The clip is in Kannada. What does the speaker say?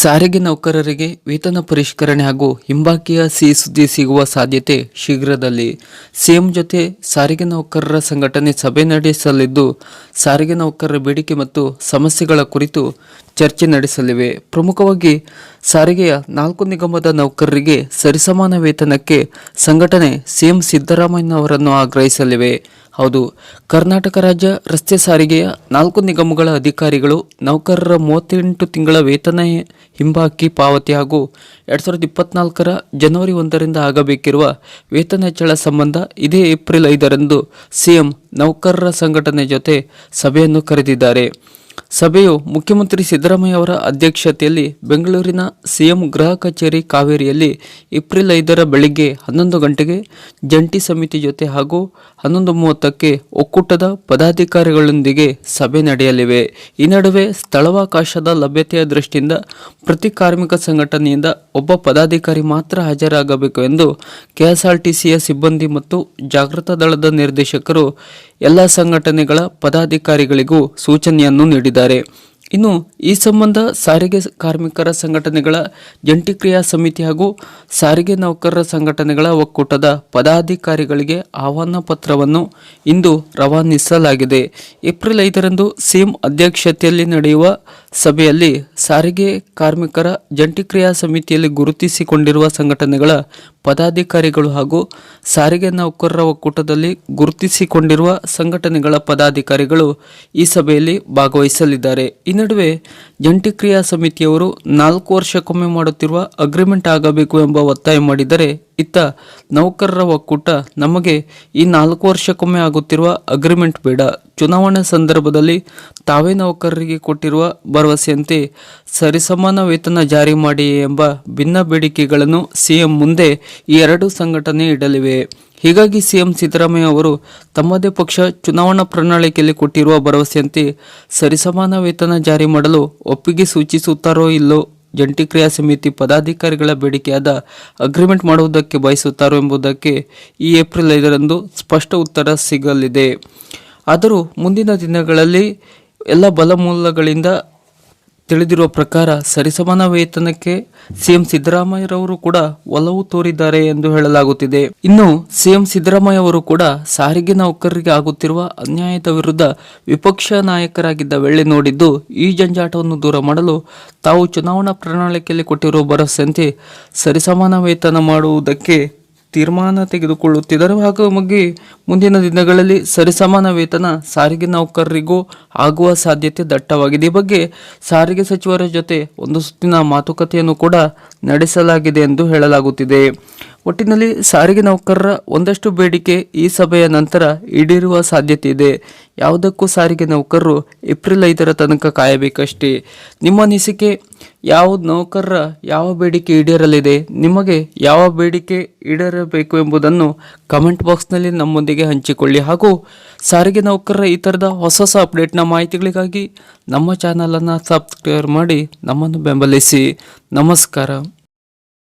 ಸಾರಿಗೆ ನೌಕರರಿಗೆ ವೇತನ ಪರಿಷ್ಕರಣೆ ಹಾಗೂ ಹಿಂಬಾಕಿಯ ಸಿಹಿ ಸುದ್ದಿ ಸಿಗುವ ಸಾಧ್ಯತೆ ಶೀಘ್ರದಲ್ಲಿ. ಸಿಎಂ ಜೊತೆ ಸಾರಿಗೆ ನೌಕರರ ಸಂಘಟನೆ ಸಭೆ ನಡೆಸಲಿದ್ದು, ಸಾರಿಗೆ ನೌಕರರ ಬೇಡಿಕೆ ಮತ್ತು ಸಮಸ್ಯೆಗಳ ಕುರಿತು ಚರ್ಚೆ ನಡೆಸಲಿವೆ. ಪ್ರಮುಖವಾಗಿ, ಸಾರಿಗೆಯ ನಾಲ್ಕು ನಿಗಮದ ನೌಕರರಿಗೆ ಸರಿಸಮಾನ ವೇತನಕ್ಕೆ ಸಂಘಟನೆ ಸಿಎಂ ಸಿದ್ದರಾಮಯ್ಯ ಅವರನ್ನು ಆಗ್ರಹಿಸಲಿವೆ. ಹೌದು. ಕರ್ನಾಟಕ ರಾಜ್ಯ ರಸ್ತೆ ಸಾರಿಗೆಯ ನಾಲ್ಕು ನಿಗಮಗಳ ಅಧಿಕಾರಿಗಳು ನೌಕರರ ಮೂವತ್ತೆಂಟು ತಿಂಗಳ ವೇತನ ಹಿಂಬಾಕಿ ಪಾವತಿ ಹಾಗೂ ಎರಡ್ ಸಾವಿರದ ಇಪ್ಪತ್ನಾಲ್ಕರ ಜನವರಿ ಒಂದರಿಂದ ಆಗಬೇಕಿರುವ ವೇತನ ಹೆಚ್ಚಳ ಸಂಬಂಧ ಇದೇ ಏಪ್ರಿಲ್ ಐದರಂದು ಸಿಎಂ ನೌಕರರ ಸಂಘಟನೆ ಜೊತೆ ಸಭೆಯನ್ನು ಕರೆದಿದ್ದಾರೆ. ಸಭೆಯು ಮುಖ್ಯಮಂತ್ರಿ ಸಿದ್ದರಾಮಯ್ಯ ಅವರ ಅಧ್ಯಕ್ಷತೆಯಲ್ಲಿ ಬೆಂಗಳೂರಿನ ಸಿಎಂ ಗೃಹ ಕಚೇರಿ ಕಾವೇರಿಯಲ್ಲಿ ಏಪ್ರಿಲ್ ಐದರ ಬೆಳಿಗ್ಗೆ ಹನ್ನೊಂದು ಗಂಟೆಗೆ ಜಂಟಿ ಸಮಿತಿ ಜೊತೆ ಹಾಗೂ ಹನ್ನೊಂದು ಮೂವತ್ತಕ್ಕೆ ಒಕ್ಕೂಟದ ಪದಾಧಿಕಾರಿಗಳೊಂದಿಗೆ ಸಭೆ ನಡೆಯಲಿವೆ. ಈ ನಡುವೆ ಸ್ಥಳಾವಕಾಶದ ಲಭ್ಯತೆಯ ದೃಷ್ಟಿಯಿಂದ ಪ್ರತಿ ಕಾರ್ಮಿಕ ಸಂಘಟನೆಯಿಂದ ಒಬ್ಬ ಪದಾಧಿಕಾರಿ ಮಾತ್ರ ಹಾಜರಾಗಬೇಕು ಎಂದು ಕೆಎಸ್ಆರ್ಟಿಸಿಯ ಸಿಬ್ಬಂದಿ ಮತ್ತು ಜಾಗೃತ ದಳದ ನಿರ್ದೇಶಕರು ಎಲ್ಲ ಸಂಘಟನೆಗಳ ಪದಾಧಿಕಾರಿಗಳಿಗೂ ಸೂಚನೆಯನ್ನು ನೀಡಿದ್ದಾರೆ વધારે ಇನ್ನು ಈ ಸಂಬಂಧ ಸಾರಿಗೆ ಕಾರ್ಮಿಕರ ಸಂಘಟನೆಗಳ ಜಂಟಿ ಕ್ರಿಯಾ ಸಮಿತಿ ಹಾಗೂ ಸಾರಿಗೆ ನೌಕರರ ಸಂಘಟನೆಗಳ ಒಕ್ಕೂಟದ ಪದಾಧಿಕಾರಿಗಳಿಗೆ ಆಹ್ವಾನ ಪತ್ರವನ್ನು ಇಂದು ರವಾನಿಸಲಾಗಿದೆ. ಏಪ್ರಿಲ್ ಐದರಂದು ಸಿಎಂ ಅಧ್ಯಕ್ಷತೆಯಲ್ಲಿ ನಡೆಯುವ ಸಭೆಯಲ್ಲಿ ಸಾರಿಗೆ ಕಾರ್ಮಿಕರ ಜಂಟಿ ಕ್ರಿಯಾ ಸಮಿತಿಯಲ್ಲಿ ಗುರುತಿಸಿಕೊಂಡಿರುವ ಸಂಘಟನೆಗಳ ಪದಾಧಿಕಾರಿಗಳು ಹಾಗೂ ಸಾರಿಗೆ ನೌಕರರ ಒಕ್ಕೂಟದಲ್ಲಿ ಗುರುತಿಸಿಕೊಂಡಿರುವ ಸಂಘಟನೆಗಳ ಪದಾಧಿಕಾರಿಗಳು ಈ ಸಭೆಯಲ್ಲಿ ಭಾಗವಹಿಸಲಿದ್ದಾರೆ. ಈ ನಡುವೆ ಜಂಟಿ ಕ್ರಿಯಾ ಸಮಿತಿಯವರು ನಾಲ್ಕು ವರ್ಷಕ್ಕೊಮ್ಮೆ ಮಾಡುತ್ತಿರುವ ಅಗ್ರಿಮೆಂಟ್ ಆಗಬೇಕು ಎಂಬ ಒತ್ತಾಯ ಮಾಡಿದರೆ ಇತ್ತ ನೌಕರರ ಒಕ್ಕೂಟ ನಮಗೆ ಈ ನಾಲ್ಕು ವರ್ಷಕ್ಕೊಮ್ಮೆ ಆಗುತ್ತಿರುವ ಅಗ್ರಿಮೆಂಟ್ ಬೇಡ. ಚುನಾವಣೆ ಸಂದರ್ಭದಲ್ಲಿ ತಾವೇ ನೌಕರರಿಗೆ ಕೊಟ್ಟಿರುವ ಭರವಸೆಯಂತೆ ಸರಿಸಮಾನ ವೇತನ ಜಾರಿ ಮಾಡಿ ಎಂಬ ಭಿನ್ನ ಬೇಡಿಕೆಗಳನ್ನು ಸಿಎಂ ಮುಂದೆ ಈ ಎರಡು ಸಂಘಟನೆ ಇಡಲಿವೆ. ಹೀಗಾಗಿ ಸಿಎಂ ಸಿದ್ದರಾಮಯ್ಯ ಅವರು ತಮ್ಮದೇ ಪಕ್ಷ ಚುನಾವಣಾ ಪ್ರಣಾಳಿಕೆಯಲ್ಲಿ ಕೊಟ್ಟಿರುವ ಭರವಸೆಯಂತೆ ಸರಿಸಮಾನ ವೇತನ ಜಾರಿ ಮಾಡಲು ಒಪ್ಪಿಗೆ ಸೂಚಿಸುತ್ತಾರೋ ಇಲ್ಲೋ ಜಂಟಿ ಕ್ರಿಯಾ ಸಮಿತಿ ಪದಾಧಿಕಾರಿಗಳ ಬೇಡಿಕೆಯಾದ ಅಗ್ರಿಮೆಂಟ್ ಮಾಡುವುದಕ್ಕೆ ಬಯಸುತ್ತಾರೋ ಎಂಬುದಕ್ಕೆ ಈ ಏಪ್ರಿಲ್ ಐದರಂದು ಸ್ಪಷ್ಟ ಉತ್ತರ ಸಿಗಲಿದೆ. ಆದರೂ ಮುಂದಿನ ದಿನಗಳಲ್ಲಿ ಎಲ್ಲ ಬಲಮೂಲಗಳಿಂದ ತಿಳಿದಿರುವ ಪ್ರಕಾರ ಸರಿಸಮಾನ ವೇತನಕ್ಕೆ ಸಿಎಂ ಸಿದ್ದರಾಮಯ್ಯರವರು ಕೂಡ ಒಲವು ತೋರಿದ್ದಾರೆ ಎಂದು ಹೇಳಲಾಗುತ್ತಿದೆ. ಇನ್ನು ಸಿಎಂ ಸಿದ್ದರಾಮಯ್ಯ ಅವರು ಕೂಡ ಸಾರಿಗೆ ನೌಕರರಿಗೆ ಆಗುತ್ತಿರುವ ಅನ್ಯಾಯದ ವಿರುದ್ಧ ವಿಪಕ್ಷ ನಾಯಕರಾಗಿದ್ದ ವೇಳೆ ನೋಡಿದ್ದು, ಈ ಜಂಜಾಟವನ್ನು ದೂರ ಮಾಡಲು ತಾವು ಚುನಾವಣಾ ಪ್ರಣಾಳಿಕೆಯಲ್ಲಿ ಕೊಟ್ಟಿರುವ ಭರವಸೆಯಂತೆ ಸರಿಸಮಾನ ವೇತನ ಮಾಡುವುದಕ್ಕೆ ತೀರ್ಮಾನ ತೆಗೆದುಕೊಳ್ಳುತ್ತಿದ್ದಾರೆ ಹಾಗಾಗಿ ಮುಂದಿನ ದಿನಗಳಲ್ಲಿ ಸರಿಸಮಾನ ವೇತನ ಸಾರಿಗೆ ನೌಕರರಿಗೂ ಆಗುವ ಸಾಧ್ಯತೆ ದಟ್ಟವಾಗಿದೆ. ಈ ಬಗ್ಗೆ ಸಾರಿಗೆ ಸಚಿವರ ಜೊತೆ ಒಂದು ಸುತ್ತಿನ ಮಾತುಕತೆಯನ್ನು ಕೂಡ ನಡೆಸಲಾಗಿದೆ ಎಂದು ಹೇಳಲಾಗುತ್ತಿದೆ. ಒಟ್ಟಿನಲ್ಲಿ ಸಾರಿಗೆ ನೌಕರರ ಒಂದಷ್ಟು ಬೇಡಿಕೆ ಈ ಸಭೆಯ ನಂತರ ಈಡೇರುವ ಸಾಧ್ಯತೆ ಇದೆ ಯಾವುದಕ್ಕೂ ಸಾರಿಗೆ ನೌಕರರು ಏಪ್ರಿಲ್ ಐದರ ತನಕ ಕಾಯಬೇಕಷ್ಟೇ. ನಿಮ್ಮ ಅನಿಸಿಕೆ ಯಾವ ನೌಕರರ ಯಾವ ಬೇಡಿಕೆ ಈಡೇರಲಿದೆ? ನಿಮಗೆ ಯಾವ ಬೇಡಿಕೆ ಈಡೇರಬೇಕು ಎಂಬುದನ್ನು ಕಮೆಂಟ್ ಬಾಕ್ಸ್ನಲ್ಲಿ ನಮ್ಮೊಂದಿಗೆ ಹಂಚಿಕೊಳ್ಳಿ. ಹಾಗೂ ಸಾರಿಗೆ ನೌಕರರ ಈ ಥರದ ಹೊಸ ಹೊಸ ಅಪ್ಡೇಟ್ನ ಮಾಹಿತಿಗಳಿಗಾಗಿ ನಮ್ಮ ಚಾನಲನ್ನು ಸಬ್ಸ್ಕ್ರೈಬ್ ಮಾಡಿ ನಮ್ಮನ್ನು ಬೆಂಬಲಿಸಿ. ನಮಸ್ಕಾರ.